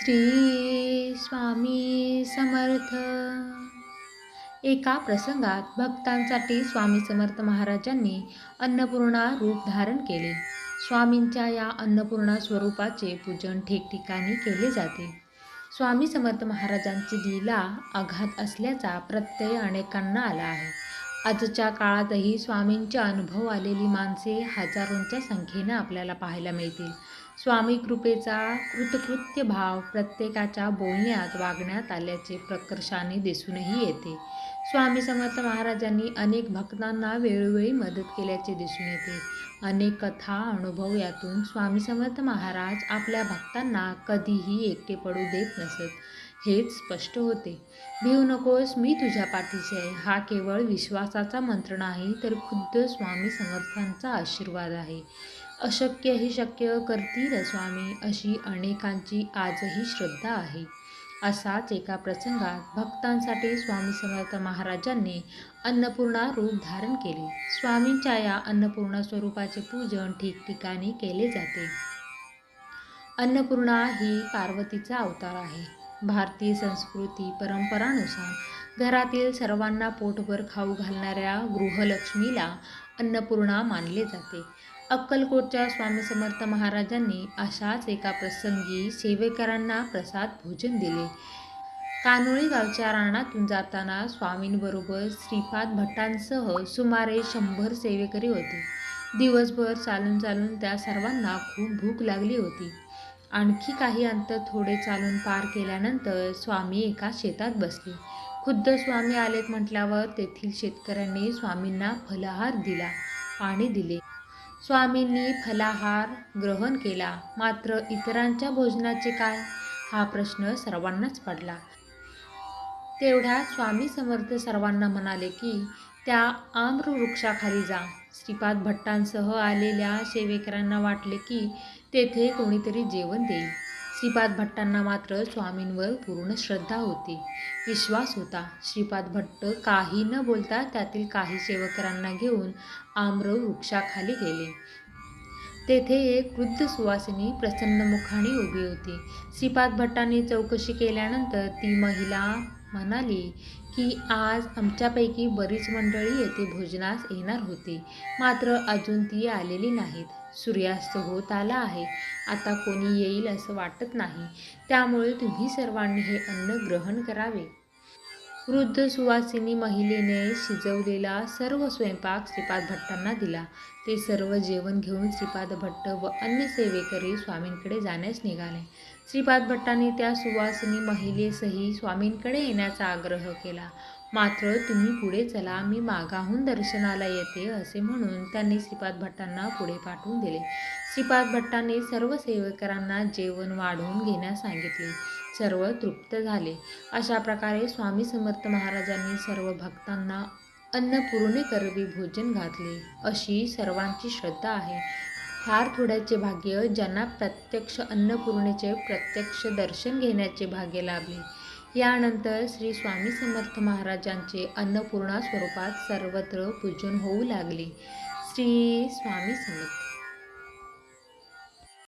श्री स्वामी समर्थ. एका प्रसंगात भक्तांसाठी स्वामी समर्थ महाराजांनी अन्नपूर्णा रूप धारण केले. स्वामींच्या या अन्नपूर्णा स्वरूपाचे पूजन ठिकठिकाणी केले जाते. स्वामी समर्थ महाराजांची लीला आघात असल्याचा प्रत्यय अनेकांना आला आहे. आजच्या काळातही स्वामींचे अनुभव आलेली माणसे हजारोंच्या संख्येनं आपल्याला पाहायला मिळतील. स्वामी कृपेचा कृतकृत्य भाव प्रत्येकाच्या बोलण्यात वागण्यात आल्याचे प्रकर्षाने दिसूनही येते. स्वामी समर्थ महाराजांनी अनेक भक्तांना वेळोवेळी मदत केल्याचे दिसून येते. अनेक कथा अनुभव यातून स्वामी समर्थ महाराज आपल्या भक्तांना कधीही एकटे पडू देत नसत हेच स्पष्ट होते. भिऊ नकोस मी तुझ्या पाठीशी आहे. हा केवळ विश्वासाचा मंत्र नाही तर खुद्द स्वामी समर्थांचा आशीर्वाद आहे. अशक्यही शक्य करतील स्वामी अशी अनेकांची आजही श्रद्धा आहे. असाच एका प्रसंगात भक्तांसाठी स्वामी समर्थ महाराजांनी अन्नपूर्णा रूप धारण केले. स्वामींच्या या अन्नपूर्णा स्वरूपाचे पूजन ठिकठिकाणी केले जाते. अन्नपूर्णा ही पार्वतीचा अवतार आहे. भारतीय संस्कृती परंपरानुसार घरातील सर्वांना पोटभर खाऊ घालणाऱ्या गृहलक्ष्मीला अन्नपूर्णा मानले जाते. अक्कलकोटच्या स्वामी समर्थ महाराजांनी अशाच एका प्रसंगी सेवेकरांना प्रसाद भोजन दिले. कानोळी गावच्या रानातून जाताना स्वामींबरोबर श्रीपाद भट्टांसह सुमारे शंभर सेवेकरी होते. दिवसभर चालून चालून त्या सर्वांना खूप भूक लागली होती. आणखी काही अंतर थोडे चालून पार केल्यानंतर स्वामी एका शेतात बसले. खुद्द स्वामी आलेत म्हटल्यावर तेथील शेतकऱ्यांनी स्वामींना फलाहार दिला पाणी दिले. स्वामींनी फलाहार ग्रहण केला. मात्र इतरांच्या भोजनाचे काय? हा प्रश्न सर्वांनाच पडला. तेवढ्या स्वामी समर्थ सर्वांना म्हणाले की त्या आम्र वृक्षाखाली जा. श्रीपाद भट्टांसह आलेल्या सेवेकरांना वाटले की तेथे कोणीतरी जेवण देईल. श्रीपाद भट्टांना मात्र स्वामींवर पूर्ण श्रद्धा होती. विश्वास होता. श्रीपाद भट्ट काही न बोलता त्यातील काही सेवकरांना घेऊन आम्र वृक्षाखाली गेले. तेथे एक वृद्ध सुवासिनी प्रसन्न मुखाने उभी होती. श्रीपाद भट्टांनी चौकशी केल्यानंतर ती महिला म्हणाली की आज आमच्यापैकी बरीच मंडळी येथे भोजनास येणार होती. मात्र अजून ती आलेली नाहीत. सूर्यास्त होत आला आहे. आता कोणी येईल असं वाटत नाही. त्यामुळे तुम्ही सर्वांनी हे अन्न ग्रहण करावे. वृद्ध सुवासिनी महिलेने शिजवलेला सर्व स्वयंपाक श्रीपाद भट्टांना दिला. ते सर्व जेवण घेऊन श्रीपाद भट्ट व अन्य सेवेकरी स्वामींकडे जाण्यास निघाले. श्रीपाद भट्टांनी त्या सुवासिनी महिलेसही स्वामींकडे येण्याचा आग्रह केला. मात्र तुम्ही पुढे चला मी मागाहून दर्शनाला येते असे म्हणून त्यांनी श्रीपाद भट्टांना पुढे पाठवून दिले. श्रीपाद भट्टांनी सर्व सेवकरांना जेवण वाढवून घेण्यास सांगितले. सर्व तृप्त झाले. अशा प्रकारे स्वामी समर्थ महाराजांनी सर्व भक्तांना अन्नपूर्णे करवी भोजन घातले. अशी सर्वांची श्रद्धा आहे. फार थोड्याचे भाग्य ज्यांना प्रत्यक्ष अन्नपूर्णेचे प्रत्यक्ष दर्शन घेण्याचे भाग्य लाभले. यानंतर श्री स्वामी समर्थ महाराजांचे अन्नपूर्णा स्वरूपात सर्वत्र पूजन होऊ लागले. श्री स्वामी समर्थ